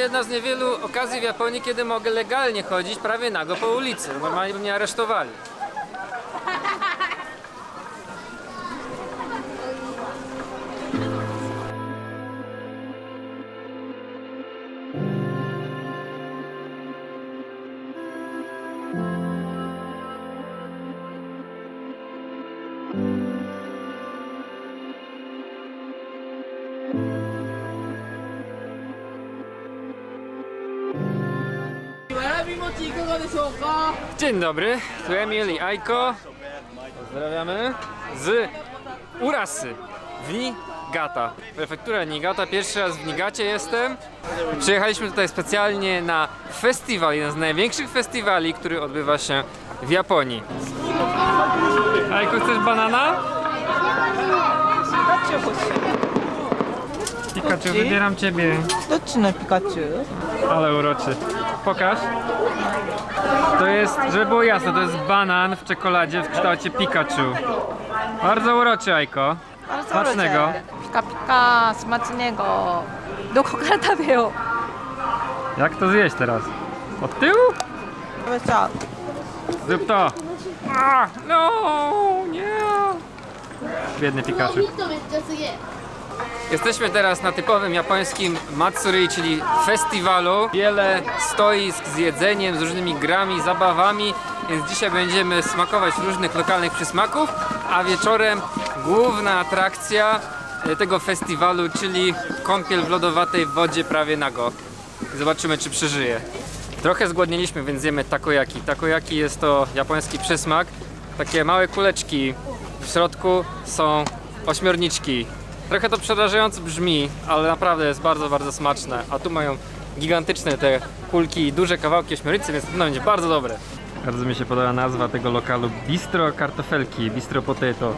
Jedna z niewielu okazji w Japonii, kiedy mogę legalnie chodzić prawie nago po ulicy. Normalnie by mnie aresztowali. Dzień dobry, tu Emil i Aiko. Pozdrawiamy. Z Urasy w Niigata. Prefektura Niigata. Pierwszy raz w Nigacie jestem. Przyjechaliśmy tutaj specjalnie na festiwal, jeden z największych festiwali, który odbywa się w Japonii. Aiko, chcesz banana? Pikachu, wybieram ciebie. どっちのピカチュウ Ale uroczy. Pokaż. To jest, żeby było jasne, to jest banan w czekoladzie w kształcie Pikachu. Bardzo uroczy, Ajko. Smacznego. ピカピカスマチネゴどこから食べよう Jak to zjeść teraz? Od tyłu? 食べちゃう Zrób to. A, no, nie. Biedny Pikachu. ヒットめっちゃすげえ Jesteśmy teraz na typowym japońskim Matsuri, czyli festiwalu. Wiele stoisk z jedzeniem, z różnymi grami, zabawami, więc dzisiaj będziemy smakować różnych lokalnych przysmaków, a wieczorem główna atrakcja e, tego festiwalu, czyli kąpiel w lodowatej wodzie prawie nago. Zobaczymy, czy przeżyje. Trochę zgłodniliśmy, więc zjemy takoyaki. Takoyaki jest to japoński przysmak. Takie małe kuleczki. W środku są ośmiorniczki. Trochę to przerażająco brzmi, ale naprawdę jest bardzo, bardzo smaczne. A tu mają gigantyczne te kulki i duże kawałki ośmiornicy, więc to będzie bardzo dobre. Bardzo mi się podoba nazwa tego lokalu Bistro Kartofelki, Bistro Potato.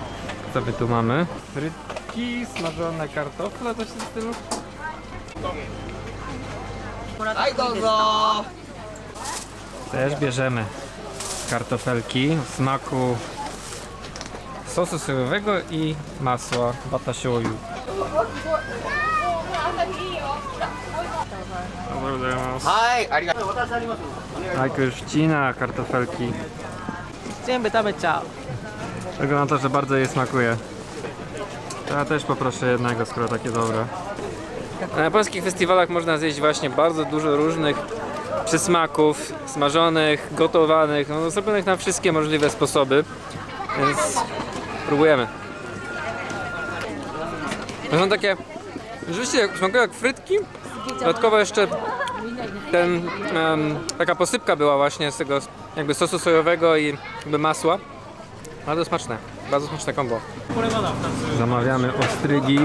Co my tu mamy? Frytki, smażone kartofle, coś w stylu? Daj dozo! Też bierzemy kartofelki w smaku sosu sojowego i masła batasioju. Tak już wcina kartofelki. Dziękuję, to ciao. Wygląda na to, że bardzo je smakuje. Ja też poproszę jednego, skoro takie dobre. Na polskich festiwalach można zjeść właśnie bardzo dużo różnych przysmaków, smażonych, gotowanych, no, zrobionych na wszystkie możliwe sposoby. Więc próbujemy. To są takie, rzeczywiście smakują jak frytki, dodatkowo jeszcze ten, em, taka posypka była właśnie z tego jakby sosu sojowego i jakby masła. Bardzo smaczne, bardzo smaczne kombo. Zamawiamy ostrygi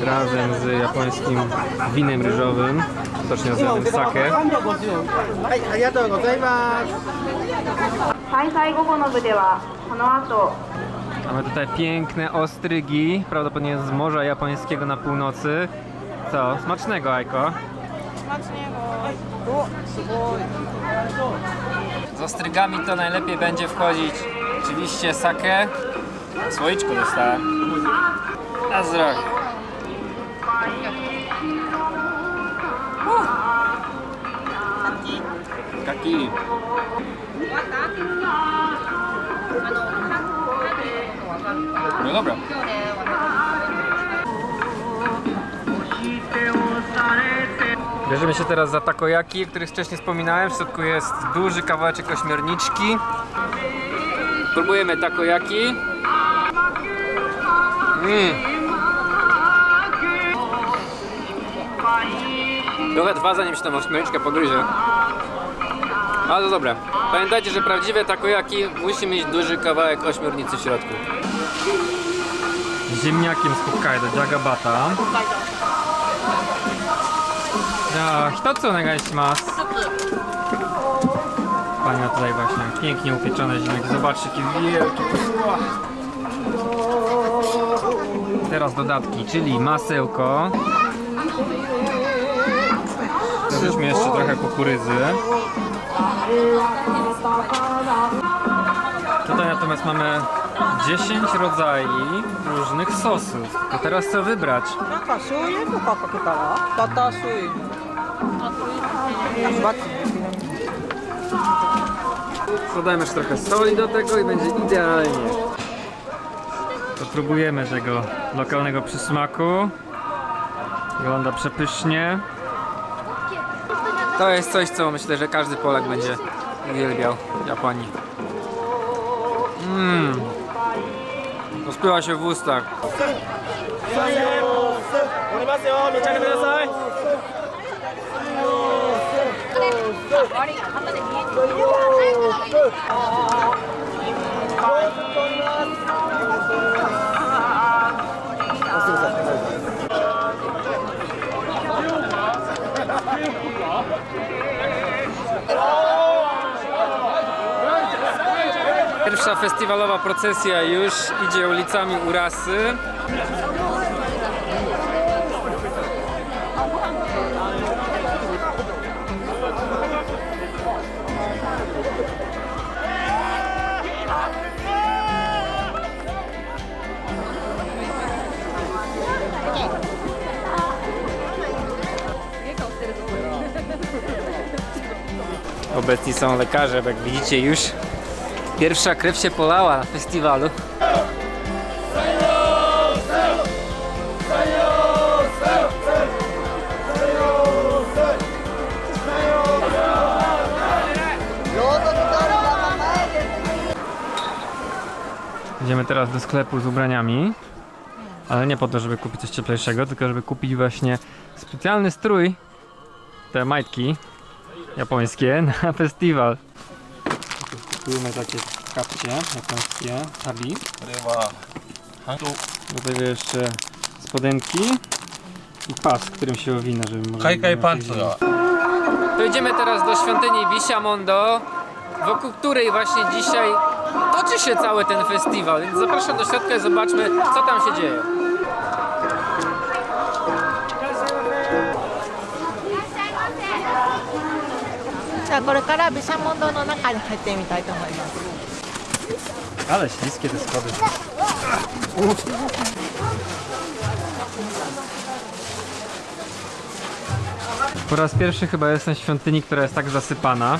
razem z japońskim winem ryżowym, tocznie nazywanym sake. はい、ありがとうございます。開催午後の部ではこの後 Mamy tutaj piękne ostrygi, prawdopodobnie z Morza Japońskiego na północy. Co? Smacznego, Ajko. Z ostrygami to najlepiej będzie wchodzić oczywiście sake. Słoiczko dostałem. A zrobię. Kaki. No dobra. Bierzemy się teraz za takoyaki, o których wcześniej wspominałem. W środku jest duży kawałeczek ośmiorniczki. Próbujemy takoyaki. Mm. Trochę dwa zanim się tam ośmiorniczka pogryzie. Bardzo dobre. Pamiętajcie, że prawdziwe takoyaki musi mieć duży kawałek ośmiornicy w środku Z ziemniakiem z Hokkaido, Jagabata. Ja, 一つお願いします。Pani ma tutaj właśnie pięknie upieczone ziemniaki. Zobaczcie, jakie wielkie. Ua. Teraz dodatki, czyli masełko. Dodaliśmy jeszcze trochę kukurydzy. Tutaj natomiast mamy 10 rodzajów różnych sosów. To teraz co wybrać? なんか醤油とかかけたらバター醤油 Dodajmy jeszcze trochę soli do tego i będzie idealnie. To próbujemy tego lokalnego przysmaku. Wygląda przepysznie. To jest coś, co myślę, że każdy Polak będzie uwielbiał w Japonii. Mmm. Rozpływa się w ustach. Pierwsza festiwalowa procesja już idzie ulicami Urasy. Obecni są lekarze, jak widzicie już pierwsza krew się polała na festiwalu. Idziemy teraz do sklepu z ubraniami, ale nie po to, żeby kupić coś cieplejszego, tylko żeby kupić właśnie specjalny strój, te majtki japońskie na festiwal kupujemy takie kapcie japońskie, tabi. Rywa. Do tego jeszcze spodenki i pas, którym się owina, żeby można Hajka i było lepiej pancura. Dojdziemy teraz do świątyni Wisiamondo, wokół której właśnie dzisiaj toczy się cały ten festiwal. Więc zapraszam do środka i zobaczmy, co tam się dzieje. ゃあこれから毘沙門堂の中に入ってみたいと思います Ale śliskie te schody. Po raz pierwszy chyba jestem w świątyni, która jest tak zasypana.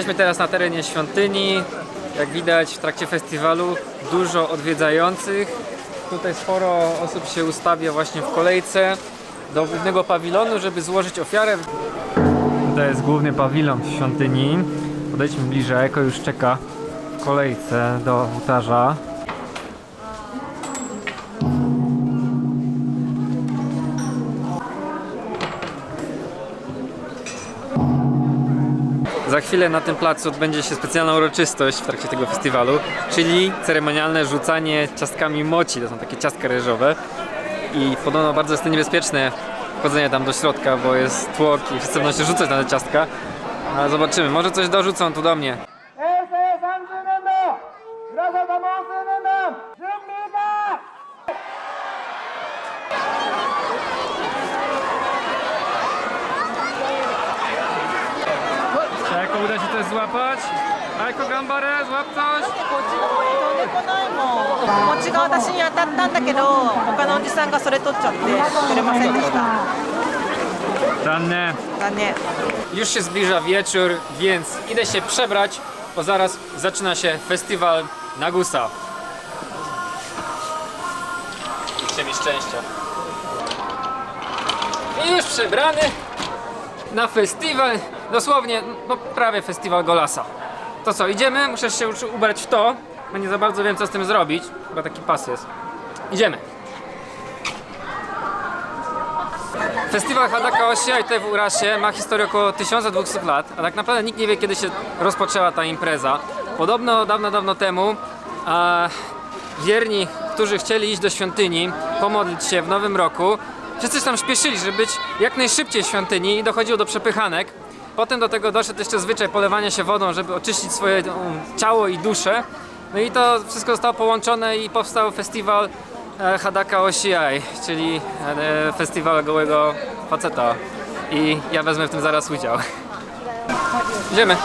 Jesteśmy teraz na terenie świątyni. Jak widać w trakcie festiwalu dużo odwiedzających. Tutaj sporo osób się ustawia właśnie w kolejce do głównego pawilonu, żeby złożyć ofiarę. Tutaj jest główny pawilon w świątyni. Podejdźmy bliżej, Eko już czeka w kolejce do ołtarza. Za chwilę na tym placu odbędzie się specjalna uroczystość w trakcie tego festiwalu, czyli ceremonialne rzucanie ciastkami moci. To są takie ciastka ryżowe i podobno bardzo jest to niebezpieczne wchodzenie tam do środka, bo jest tłok i wszyscy będą się rzucać na te ciastka. Ale zobaczymy, może coś dorzucą tu do mnie. złapać? Eko Gambare, złap coś! 餅が私に当たったんだけど他のおじさんがそれ取っちゃって取れませんでした Danne. 残念 Już się zbliża wieczór, więc idę się przebrać, bo zaraz zaczyna się festiwal Nagusa. Życzcie mi szczęścia. I już przebrany na festiwal, dosłownie, no prawie festiwal Golasa. To co, idziemy? Muszę się już ubrać w to, bo nie za bardzo wiem co z tym zrobić, chyba taki pas jest. Idziemy. Festiwal Hadaka Osiai tutaj w Urasie ma historię około 1200 lat, a tak naprawdę nikt nie wie kiedy się rozpoczęła ta impreza. Podobno dawno, dawno temu a, wierni, którzy chcieli iść do świątyni, pomodlić się w nowym roku, wszyscy tam śpieszyli, żeby być jak najszybciej w świątyni i dochodziło do przepychanek. Potem do tego doszedł jeszcze zwyczaj polewania się wodą, żeby oczyścić swoje um, ciało i duszę. No i to wszystko zostało połączone i powstał festiwal e, Hadaka Oshiai, czyli e, festiwal gołego faceta. I ja wezmę w tym zaraz udział. Idziemy.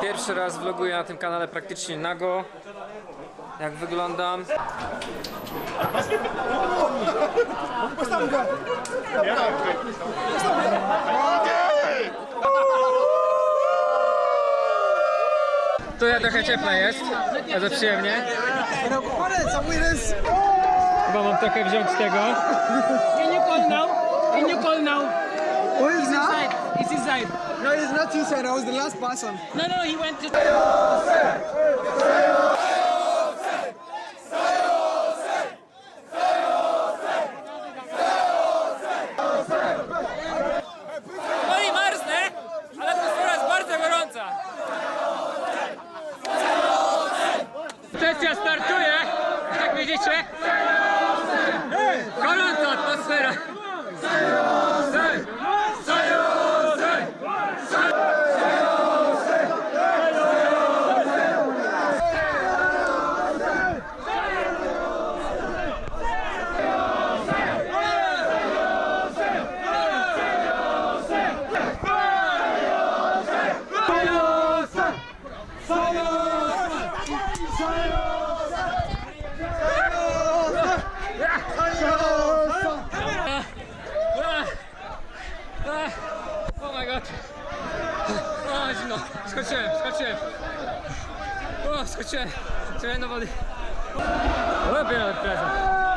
Pierwszy raz vloguję na tym kanale praktycznie nago. Jak wyglądam. Tu ja trochę cieplej jest, bardzo przyjemnie. Chyba mam trochę wziąć z tego. Can you call now? Can you call now? Who is now? Inside. It's inside. No, it's not said. I was the last person. No, no, he went to. No i marznę, ale atmosfera jest bardzo gorąca. Sesja startuje, jak widzicie. Gorąca atmosfera. Oh my god. O, zimno. Skoczyłem, skoczyłem. O, skoczyłem. Skoczyłem do wody. Lepiej prezent.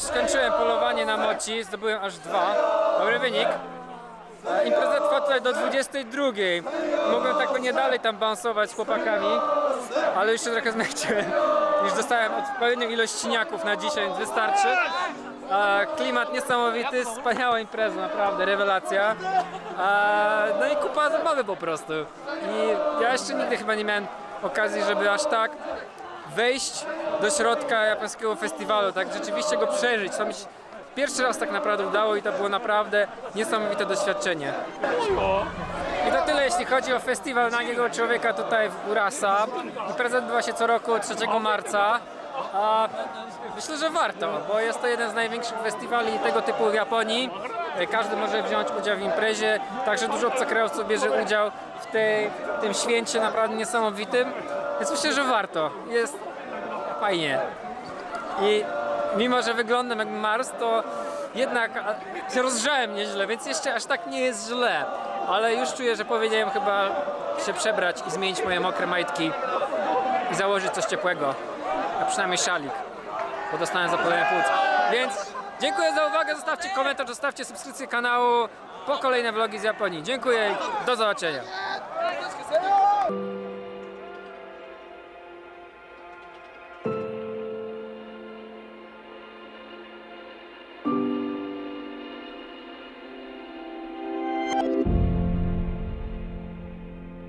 Skończyłem polowanie na moci, zdobyłem aż dwa. Dobry wynik. Impreza trwa tutaj do 22. Mogłem tak pewnie dalej tam balansować z chłopakami, ale już się trochę zmęczyłem. Już dostałem odpowiednią ilość siniaków na dzisiaj, więc wystarczy. Klimat niesamowity, wspaniała impreza, naprawdę, rewelacja. No i kupa zabawy po prostu. I ja jeszcze nigdy chyba nie miałem okazji, żeby aż tak wejść do środka japońskiego festiwalu, tak rzeczywiście go przeżyć. To mi się pierwszy raz tak naprawdę udało i to było naprawdę niesamowite doświadczenie. I to tyle jeśli chodzi o festiwal nagiego człowieka tutaj w Urasa. Impreza odbywa się co roku 3 marca. A myślę, że warto, bo jest to jeden z największych festiwali tego typu w Japonii. Każdy może wziąć udział w imprezie, także dużo obcokrajowców bierze udział w, tej, tym święcie naprawdę niesamowitym. Więc myślę, że warto. Jest fajnie. I mimo, że wyglądam jak Mars, to jednak się rozgrzałem nieźle, więc jeszcze aż tak nie jest źle. Ale już czuję, że powinienem chyba się przebrać i zmienić moje mokre majtki i założyć coś ciepłego. A przynajmniej szalik, bo dostałem zapalenie płuc. Więc dziękuję za uwagę, zostawcie komentarz, zostawcie subskrypcję kanału po kolejne vlogi z Japonii. Dziękuję i do zobaczenia.